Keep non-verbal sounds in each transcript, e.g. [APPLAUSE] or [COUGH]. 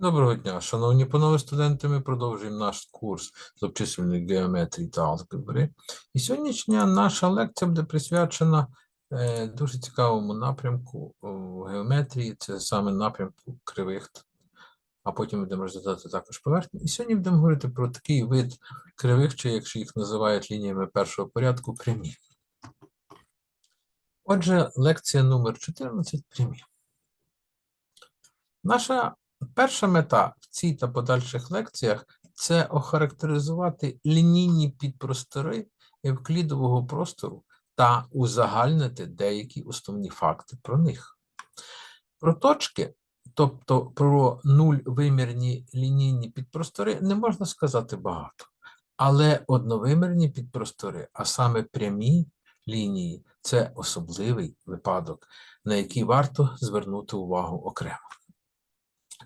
Доброго дня, шановні панове студенти. Ми продовжуємо наш курс з обчислювальної геометрії та алгебри. І сьогоднішня наша лекція буде присвячена е, дуже цікавому напрямку в геометрії, це саме напрямку кривих, а потім будемо розглядати також поверхні. І сьогодні будемо говорити про такий вид кривих, чи якщо їх називають лініями першого порядку, прямі. Отже, лекція номер 14 прямі. Наша перша мета в цій та подальших лекціях це охарактеризувати лінійні підпростори евклідового простору та узагальнити деякі основні факти про них. Про точки, тобто про нульвимірні лінійні підпростори, не можна сказати багато. Але одновимірні підпростори, а саме прямі лінії, це особливий випадок, на який варто звернути увагу окремо.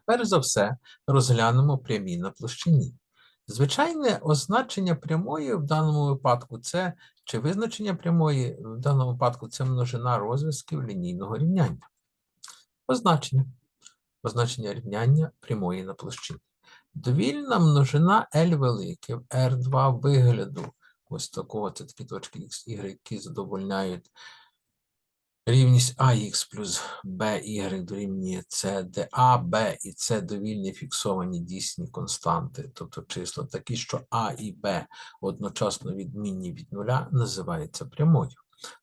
Перш за все, розглянемо прямі на площині. Звичайне означення прямої в даному випадку це чи визначення прямої в даному випадку це множина розв'язків лінійного рівняння. Означення. Означення рівняння прямої на площині. Довільна множина L велике в R2 вигляду ось такого, це такі точки X, Y, які задовольняють Рівність ax плюс by дорівнює c, де b і c довільні фіксовані дійсні константи, тобто числа такі, що a і b одночасно відмінні від нуля, називається прямою.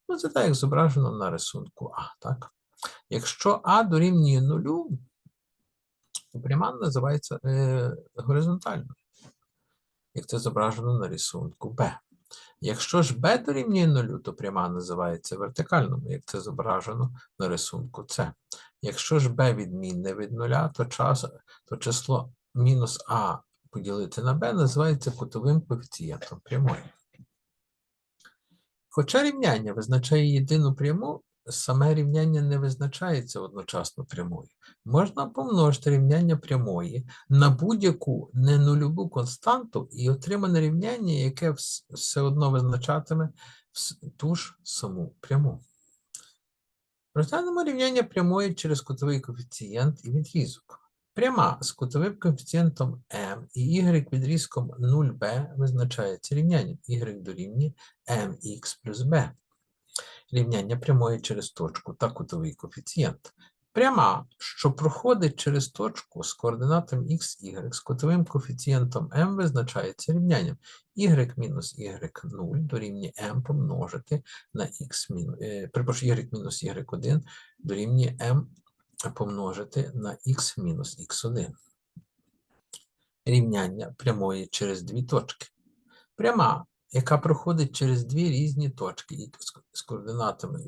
Ну, це так, як зображено на рисунку А. так? Якщо А дорівнює нулю, то пряма називається е, горизонтальною, як це зображено на рисунку Б. Якщо ж b дорівнює нулю, то пряма називається вертикальною, як це зображено на рисунку С. Якщо ж b відмінне від нуля, то, час, то число мінус а поділити на b називається кутовим коефіцієнтом прямої. Хоча рівняння визначає єдину пряму, саме рівняння не визначається одночасно прямою. Можна помножити рівняння прямої на будь-яку ненульову константу і отримане рівняння, яке все одно визначатиме ту ж саму пряму. Розглянемо рівняння прямої через кутовий коефіцієнт і відрізок. Пряма з кутовим коефіцієнтом m і y відрізком 0b визначається рівнянням y дорівнює mx плюс b рівняння прямої через точку та кутовий коефіцієнт. Пряма, що проходить через точку з координатом x, y, з кутовим коефіцієнтом m визначається рівнянням y мінус y0 дорівнює m помножити на x припрошую, y мінус y1 дорівнює m помножити на x мінус x1. Рівняння прямої через дві точки. Пряма яка проходить через дві різні точки з координатами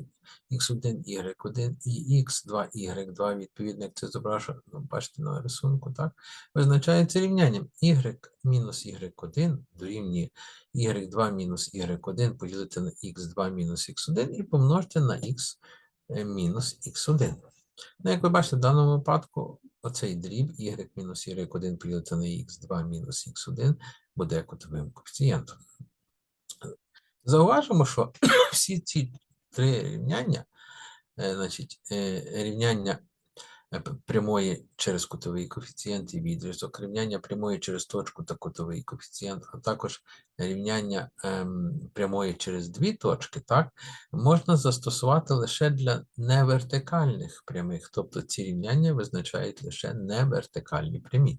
x1, y1 і x2, y2, відповідно, як це зображено, ну, бачите на рисунку, так, визначається рівнянням y мінус y1 дорівнює y2 мінус y1 поділити на x2 мінус x1 і помножити на x мінус x1. Ну, як ви бачите, в даному випадку оцей дріб y мінус y1 поділити на x2 мінус x1 буде кутовим коефіцієнтом. Зауважимо, що [COUGHS] всі ці три рівняння, е, значить, е, рівняння е, прямої через кутовий коефіцієнт і відрізок, рівняння прямої через точку та кутовий коефіцієнт, а також рівняння ем, прямої через дві точки, так, можна застосувати лише для невертикальних прямих, тобто ці рівняння визначають лише невертикальні прямі.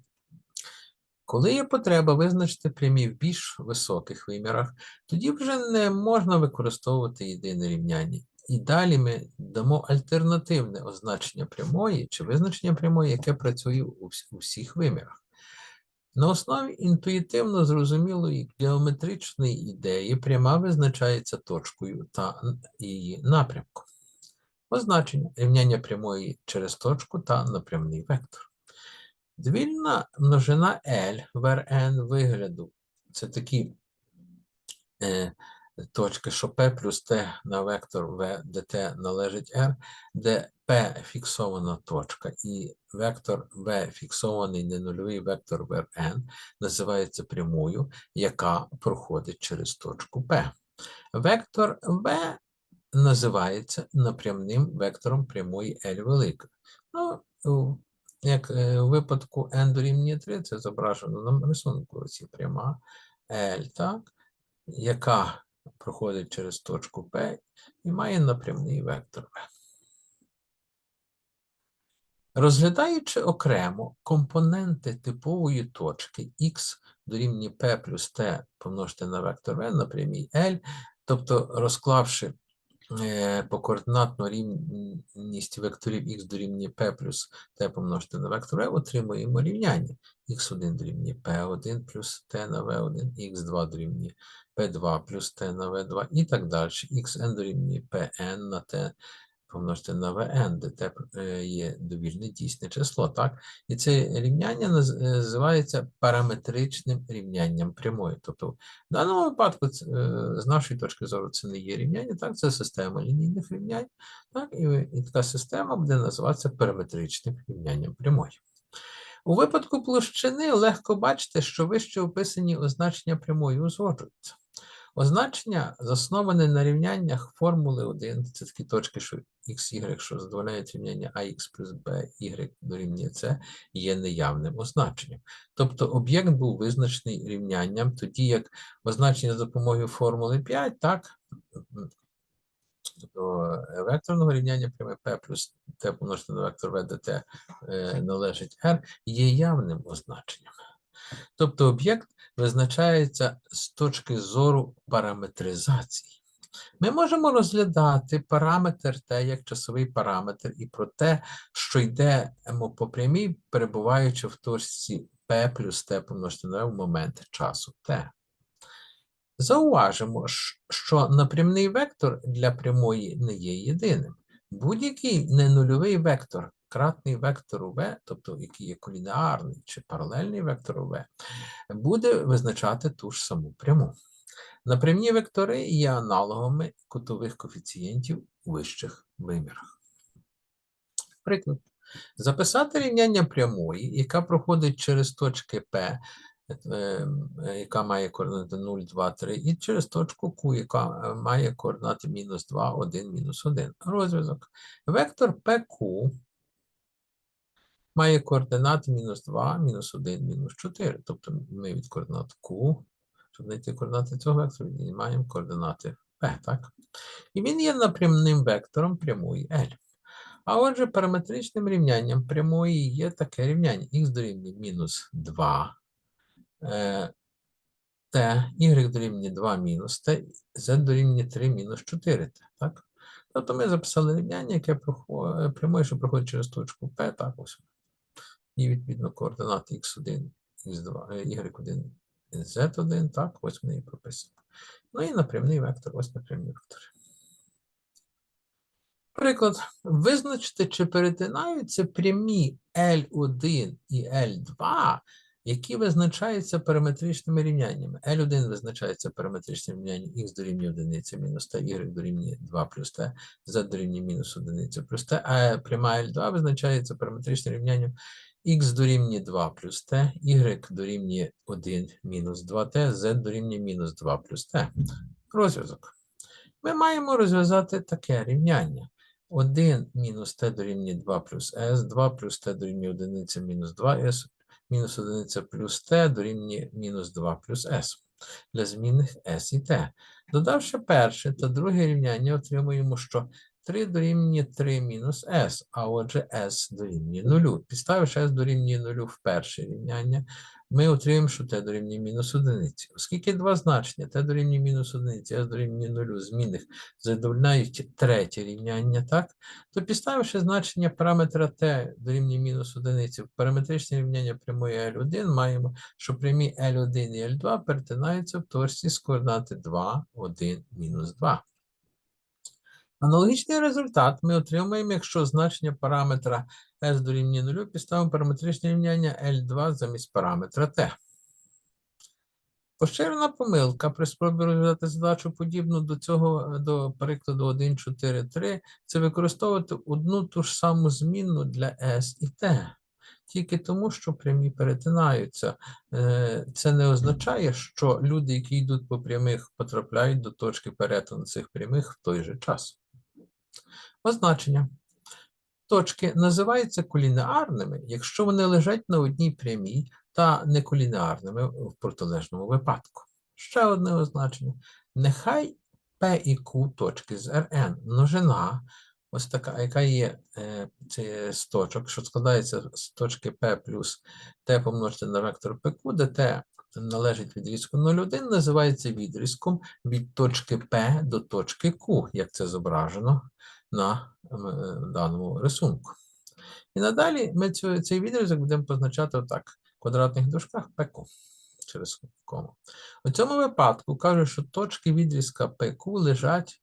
Коли є потреба визначити прямі в більш високих вимірах, тоді вже не можна використовувати єдине рівняння. І далі ми дамо альтернативне означення прямої чи визначення прямої, яке працює у всіх вимірах. На основі інтуїтивно зрозумілої геометричної ідеї пряма визначається точкою та її напрямком. Означення рівняння прямої через точку та напрямний вектор. Двільна множина L в Rn вигляду. Це такі е, точки, що P плюс T на вектор V, де T належить R, де P фіксована точка, і вектор V фіксований ненульовий вектор в Rn називається прямою, яка проходить через точку P. Вектор V називається напрямним вектором прямої L великої. Ну, як е, у випадку n дорівнює 3, це зображено на рисунку оці пряма L, так, яка проходить через точку P і має напрямний вектор V. Розглядаючи окремо компоненти типової точки x дорівнює p плюс t помножити на вектор v на прямій L, тобто розклавши по координатну рівність векторів x дорівнює p плюс t помножити на вектор v, отримуємо рівняння x1 дорівнює p1 плюс t на v1, x2 дорівнює p2 плюс t на v2 і так далі. xn дорівнює pn на t помножити на Vn, де те е, є довільне дійсне число, так? І це рівняння е, називається параметричним рівнянням прямої. Тобто, в даному випадку, е, з нашої точки зору, це не є рівняння, так? Це система лінійних рівнянь, так? І, і така система буде називатися параметричним рівнянням прямої. У випадку площини легко бачити, що вище описані означення прямої узгоджуються. Означення, засноване на рівняннях формули 1, це такі точки, що x, y, що задовольняють рівняння ax плюс b, y дорівнює c, є неявним означенням. Тобто об'єкт був визначений рівнянням, тоді як означення за допомогою формули 5, так, до векторного рівняння пряме p плюс t помножити на вектор v, де t е, належить r, є явним означенням. Тобто об'єкт визначається з точки зору параметризації. Ми можемо розглядати параметр T як часовий параметр і про те, що йдемо по прямій, перебуваючи в точці P плюс T помножити на в момент часу T. Зауважимо, що напрямний вектор для прямої не є єдиним. Будь-який ненульовий вектор, кратний вектору v, тобто який є колінеарний чи паралельний вектору v, буде визначати ту ж саму пряму. Напрямні вектори є аналогами кутових коефіцієнтів у вищих вимірах. Приклад. Записати рівняння прямої, яка проходить через точки P, е, е, яка має координати 0, 2, 3, і через точку Q, яка е, має координати мінус 2, 1, мінус 1. Розв'язок. Вектор PQ має координати мінус 2, мінус 1, мінус 4. Тобто ми від координат Q, щоб знайти координати цього вектору, віднімаємо координати P, так? І він є напрямним вектором прямої L. А отже, параметричним рівнянням прямої є таке рівняння х дорівнює мінус 2, е, t, y дорівнює 2 мінус t, z дорівнює 3 мінус 4t, так? Тобто ми записали рівняння, яке прямої, що проходить через точку P, так ось. І відповідно координати x1, x2, е, y1, z1, так, ось вони і прописані. Ну і напрямний вектор, ось напрямні вектори. Приклад. визначити, чи перетинаються прямі L1 і L2, які визначаються параметричними рівняннями. L1 визначається параметричним рівнянням x дорівнює 1 мінус t, y дорівнює 2 плюс t, z дорівнює мінус 1 плюс t, а пряма L2 визначається параметричним рівнянням x дорівнює 2 плюс t, y дорівнює 1 мінус 2t, z дорівнює мінус 2 плюс t. Розв'язок. Ми маємо розв'язати таке рівняння. 1 мінус t дорівнює 2 плюс s, 2 плюс t дорівнює 1 мінус 2s, мінус 1 плюс t дорівнює мінус 2 плюс s для змінних s і t. Додавши перше та друге рівняння, отримуємо, що 3 дорівнює 3 мінус s, а отже s дорівнює 0. Підставивши s дорівнює 0 в перше рівняння, ми отримаємо, що t дорівнює мінус 1. Оскільки два значення t дорівнює мінус 1, s дорівнює 0 змінних задовольняють третє рівняння, так? То підставивши значення параметра t дорівнює мінус 1 в параметричне рівняння прямої L1, маємо, що прямі L1 і L2 перетинаються в точці з координати 2, 1, мінус 2. Аналогічний результат ми отримаємо, якщо значення параметра s дорівнює 0 підставимо параметричне рівняння L2 замість параметра t. Поширена помилка при спробі розв'язати задачу подібну до цього, до прикладу 1.4.3, це використовувати одну ту ж саму змінну для S і T. Тільки тому, що прямі перетинаються. Е, Це не означає, що люди, які йдуть по прямих, потрапляють до точки перетину цих прямих в той же час. Означення. точки називаються колінеарними, якщо вони лежать на одній прямій та неколінеарними в протилежному випадку. Ще одне означення. Нехай P і Q точки з Rn множина, ось така, яка є е, це з точок, що складається з точки P плюс t помножити на вектор PQ, де t належить відрізку 0,1, називається відрізком від точки P до точки Q, як це зображено на е, даному рисунку. І надалі ми цей відрізок будемо позначати отак, в квадратних дужках PQ через кому. У цьому випадку кажуть, що точки відрізка PQ лежать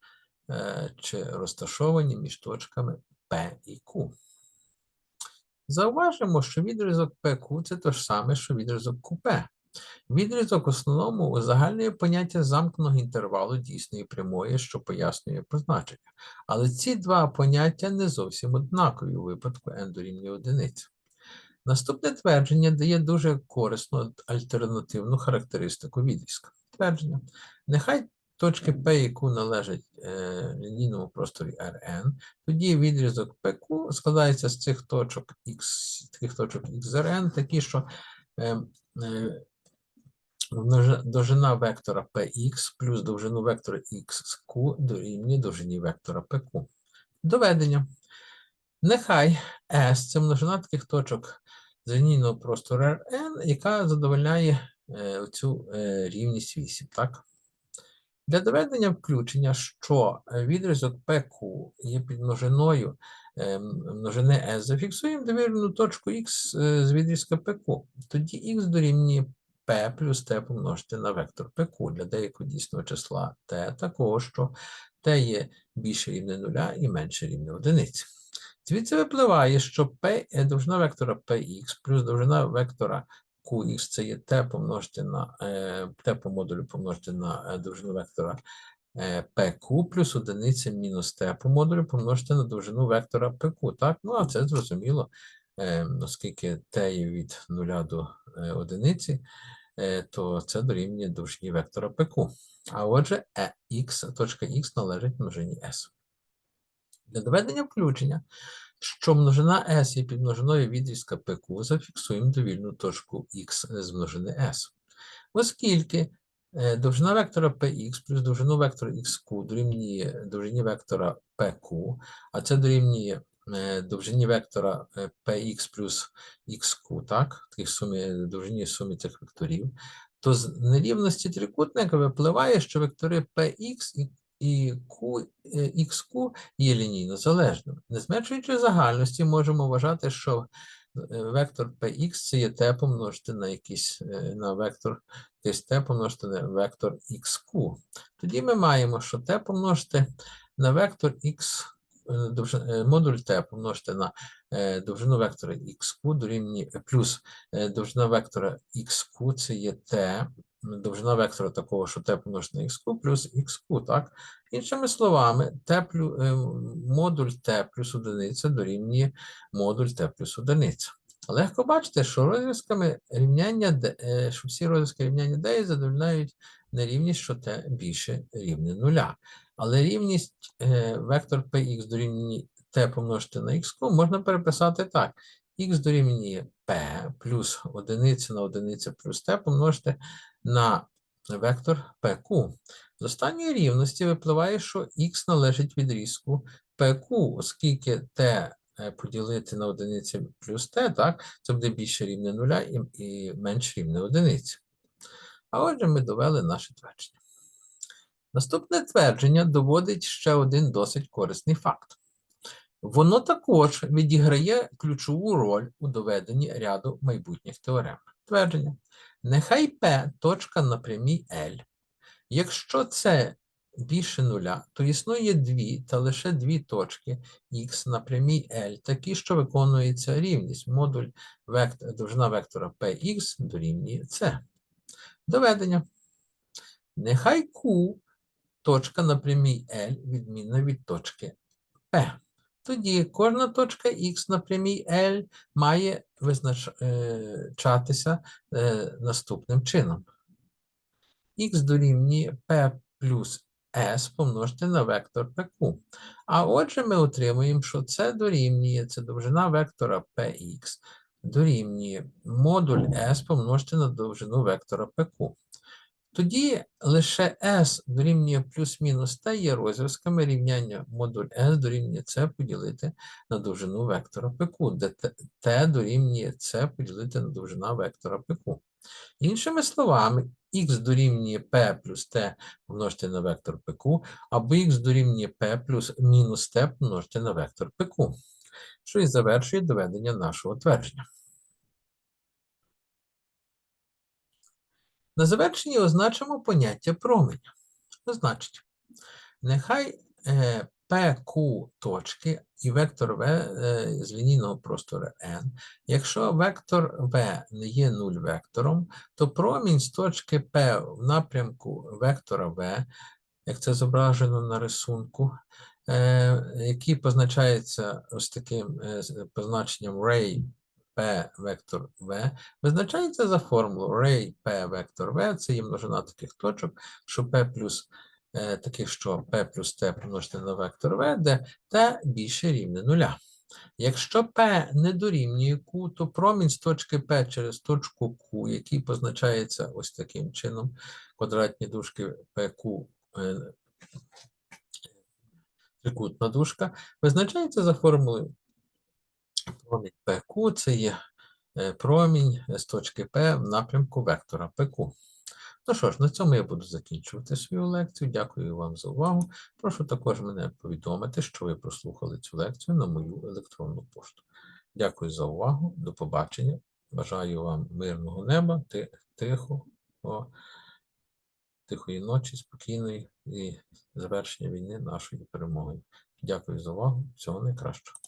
е, чи розташовані між точками P і Q. Зауважимо, що відрізок PQ це те ж саме, що відрізок QP. Відрізок в основному узагальнює поняття замкненого інтервалу дійсної прямої, що пояснює позначення. Але ці два поняття не зовсім однакові у випадку n дорівнює одиниці. Наступне твердження дає дуже корисну альтернативну характеристику відрізка. Твердження. Нехай точки P Q належать е, лінійному просторі Rn, тоді відрізок PQ складається з цих точок X, таких точок XRN, такі, що е, е, довжина вектора Px плюс довжину вектора XQ дорівнює довжині вектора PQ. Доведення. Нехай S це множина таких точок з лінійного простору Rn, яка задовольняє е, цю е, рівність 8. Так? Для доведення включення, що відрізок PQ є підмножиною е, множини S, зафіксуємо довірену точку X е, з відрізка PQ. Тоді X дорівнює P плюс T помножити на вектор PQ для деякого дійсного числа T, такого, що T є більше рівне нуля і менше рівне одиниці. Звідси випливає, що P е, довжина вектора Px плюс довжина вектора Qx це є t помножити на е, t по модулю помножити на е, довжину вектора е, PQ плюс одиниця мінус t по модулю помножити на довжину вектора PQ. Так, ну а це зрозуміло, е, оскільки t є від 0 до е, одиниці, е, то це дорівнює довжині вектора PQ. А отже, е, x, точка x належить множині s. Для доведення включення, що множина s є підмножиною відрізка PQ, зафіксуємо довільну точку x з множини s. Оскільки е, довжина вектора px плюс довжину вектора xq дорівнює довжині вектора pq, а це дорівнює е, довжині вектора е, px плюс xq, так, таких сумі, довжині сумі цих векторів, то з нерівності трикутника випливає, що вектори px і і Q, е, xq є лінійно залежними. Не зменшуючи загальності, можемо вважати, що е, вектор px це є t помножити на якийсь е, на вектор якийсь t помножити на вектор xq. Тоді ми маємо, що t помножити на вектор x, е, е, модуль t помножити на е, довжину вектора xq дорівнює плюс е, довжина вектора xq це є t, довжина вектора такого, що t помножити на xq плюс xq, так? Іншими словами, t плю, е, модуль t плюс одиниця дорівнює модуль t плюс одиниця. Легко бачити, що розв'язками рівняння, е, що всі розв'язки рівняння d задовольняють нерівність, що t більше рівне нуля. Але рівність е, вектор px дорівнює t помножити на x можна переписати так. x дорівнює p плюс одиниця на одиниця плюс t помножити на вектор pq. З останньої рівності випливає, що х належить відрізку pq, оскільки t е, поділити на одиниці плюс t, так, це буде більше рівне нуля і, менше рівне одиниці. А отже, ми довели наше твердження. Наступне твердження доводить ще один досить корисний факт. Воно також відіграє ключову роль у доведенні ряду майбутніх теорем. Твердження. Нехай P точка на прямій L. Якщо це більше нуля, то існує дві та лише дві точки X на прямій L, такі, що виконується рівність. Модуль вектор, довжина вектора Px дорівнює C. Доведення. Нехай Q точка на прямій L відмінна від точки P. Тоді кожна точка X на прямій L має визначатися е, наступним чином. Х дорівнює P плюс S помножити на вектор PQ. А отже, ми отримуємо, що це дорівнює, це довжина вектора PX, дорівнює модуль S помножити на довжину вектора PQ. Тоді лише S дорівнює плюс-мінус T є розв'язками рівняння модуль S дорівнює C поділити на довжину вектора PQ, де T дорівнює C поділити на довжина вектора PQ. Іншими словами, x дорівнює p плюс t помножити на вектор pq, або x дорівнює p плюс мінус t помножити на вектор pq, що і завершує доведення нашого твердження. На завершенні означимо поняття променя. Значить? Нехай е, PQ точки і вектор V е, з лінійного простору n. Якщо вектор V не є нуль вектором, то промінь з точки P в напрямку вектора V, як це зображено на рисунку, е, який позначається ось таким позначенням ray P вектор V, визначається за формулою ray P вектор V, це є множина таких точок, що P плюс е, таких, що P плюс T помножити на вектор V, де T більше рівне нуля. Якщо P не дорівнює Q, то промінь з точки P через точку Q, який позначається ось таким чином, квадратні дужки PQ, е, трикутна дужка, визначається за формулою промінь PQ, це є е, промінь з точки P в напрямку вектора PQ. Ну що ж, на цьому я буду закінчувати свою лекцію. Дякую вам за увагу. Прошу також мене повідомити, що ви прослухали цю лекцію на мою електронну пошту. Дякую за увагу. До побачення. Бажаю вам мирного неба, ти- тихого, тихої ночі, спокійної і завершення війни нашою перемогою. Дякую за увагу. Всього найкращого.